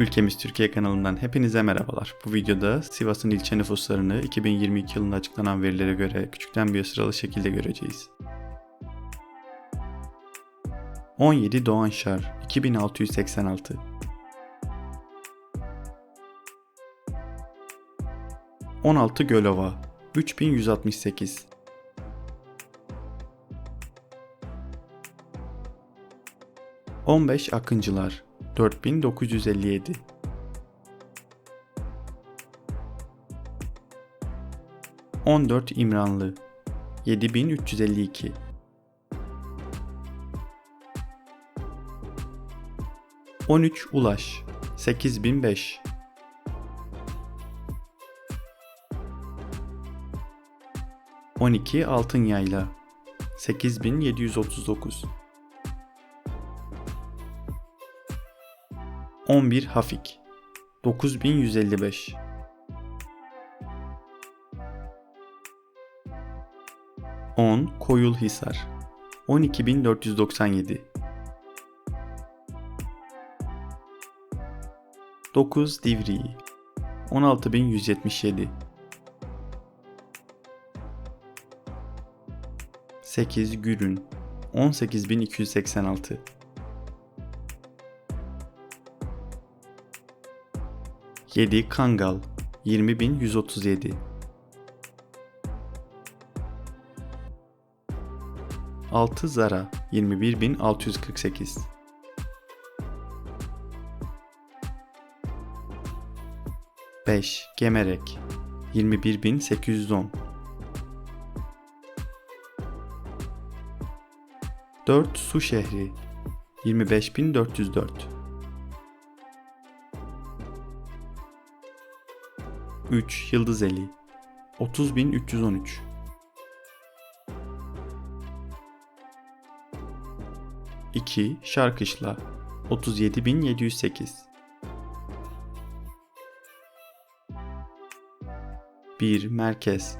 Ülkemiz Türkiye kanalından hepinize merhabalar. Bu videoda Sivas'ın ilçe nüfuslarını 2022 yılında açıklanan verilere göre küçükten bir sıralı şekilde göreceğiz. 17 Doğanşar 2686 16 Gölova 3168 15 Akıncılar 4957 14 İmranlı 7352 13 Ulaş 8005 12 Altın Yayla 8739 11 Hafik. 9155 10 Koyulhisar 12497 9 Divriği. 16177 8 Gürün. 18286 7 Kangal. 20137 6 Zara. 21648 5 Gemerek. 21810 4 Su Şehri. 25404 3 Yıldızeli 30313 2 Şarkışla 37708 1 Merkez.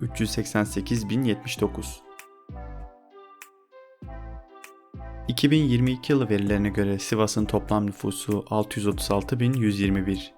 388079 2022 yılı verilerine göre Sivas'ın toplam nüfusu 636.121.